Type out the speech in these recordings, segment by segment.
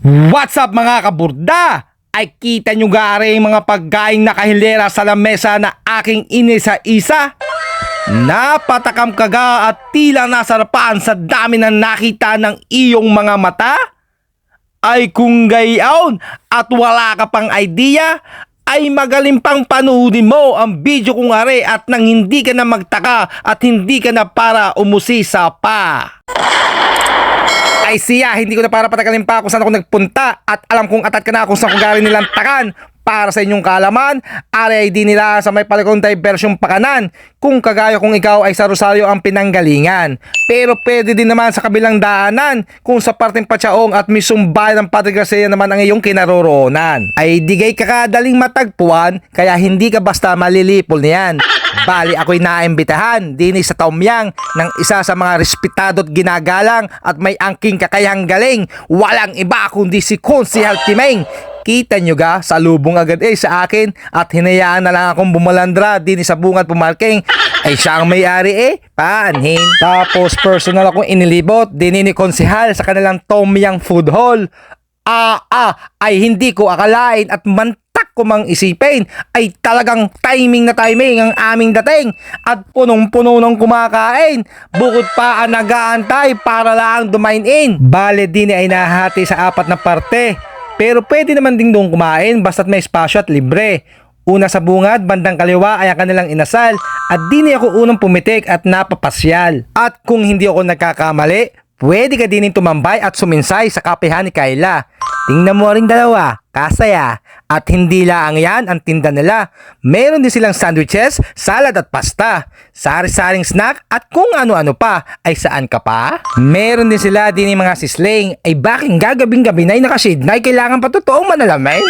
What's up mga kaburda? Ay kita nyo gari yung mga pagkain nakahilera sa lamesa na aking inisa-isa? Napatakam kaga at tila nasarapan sa dami na nakita ng iyong mga mata? Ay kung gayon at wala ka pang idea, ay magaling pang panuudin mo ang video kong are at nang hindi ka na magtaka at hindi ka na para umusisa pa ay siya, hindi ko na para patagalin pa kung saan ako nagpunta at alam kong atat ka na kung saan ko galing nilang takan para sa inyong kaalaman, RID nila sa may palikong diversyong pakanan kung kagaya kung ikaw ay sa Rosario ang pinanggalingan. Pero pwede din naman sa kabilang daanan kung sa parteng Patsaong at mismong ng Padre Garcia naman ang iyong kinaroroonan. Ay digay ka kadaling matagpuan kaya hindi ka basta malilipol niyan. Bali ako'y naimbitahan din sa Tomyang ng isa sa mga respetado at ginagalang at may angking kakayang galing. Walang iba kundi si Konsihal Timeng. Kita nyo ga, sa lubong agad eh sa akin at hinayaan na lang akong bumalandra din sa bungat pumarking. Ay siya ang may-ari eh, paanhin. Tapos personal akong inilibot din ni Konsihal sa kanilang Tomyang Food Hall. Ah, ah, ay hindi ko akalain at mantak ko mang isipin ay talagang timing na timing ang aming dating at punong-puno ng kumakain. Bukod pa ang nag-aantay para lang dumain in. Bale din ay nahati sa apat na parte. Pero pwede naman ding doon kumain basta't may espasyo at libre. Una sa bungad, bandang kaliwa ay ang kanilang inasal at di na ako unang pumitik at napapasyal. At kung hindi ako nagkakamali, pwede ka din tumambay at suminsay sa kapehan ni Kayla. Tingnan mo rin dalawa, kasaya. At hindi lang yan ang tinda nila. Meron din silang sandwiches, salad at pasta. Sari-saring snack at kung ano-ano pa. Ay saan ka pa? Meron din sila din yung mga sisling. Ay baking gagabing gabi na nakashade na ay kailangan pa totoong manalamin.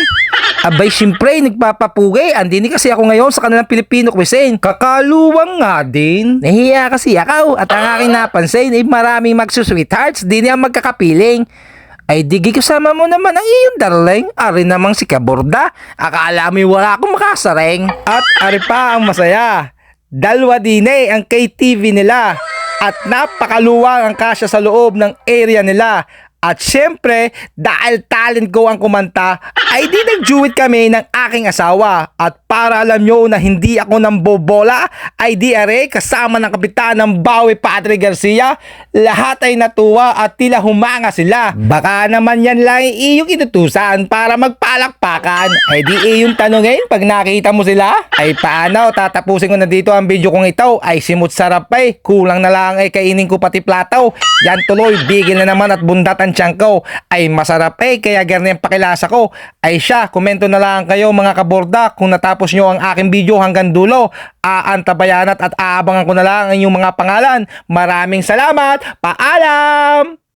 Abay, syempre, nagpapapugay. Andini kasi ako ngayon sa kanilang Pilipino cuisine. Kakaluwang nga din. Nahiya kasi ako at ang aking napansin ay maraming magsusweethearts. Di niya magkakapiling. Ay digi kasama mo naman ang iyong darling. Ari namang si Kaborda. Akala mo wala akong makasareng. At ari pa ang masaya. Dalwa din eh ang KTV nila. At napakaluwang ang kasya sa loob ng area nila. At syempre, dahil talent ko ang kumanta, ay di nag-duet kami ng aking asawa. At para alam nyo na hindi ako nang bobola, ay di are kasama ng kapitan ng Bawi Padre Garcia, lahat ay natuwa at tila humanga sila. Baka naman yan lang iyong inutusan para magpalakpakan. Ay di iyong tanongin pag nakita mo sila. Ay paano, tatapusin ko na dito ang video kong ito. Ay simut sarap pa eh. Kulang na lang ay kainin ko pati plataw. Yan tuloy, bigil na naman at bundat ang tiyan ko. Ay masarap eh, kaya ganyan pakilasa ko. Ay siya, komento na lang kayo mga kaborda kung natapos nyo ang aking video hanggang dulo. Aantabayanat at aabangan ko na lang ang inyong mga pangalan. Maraming salamat. Paalam!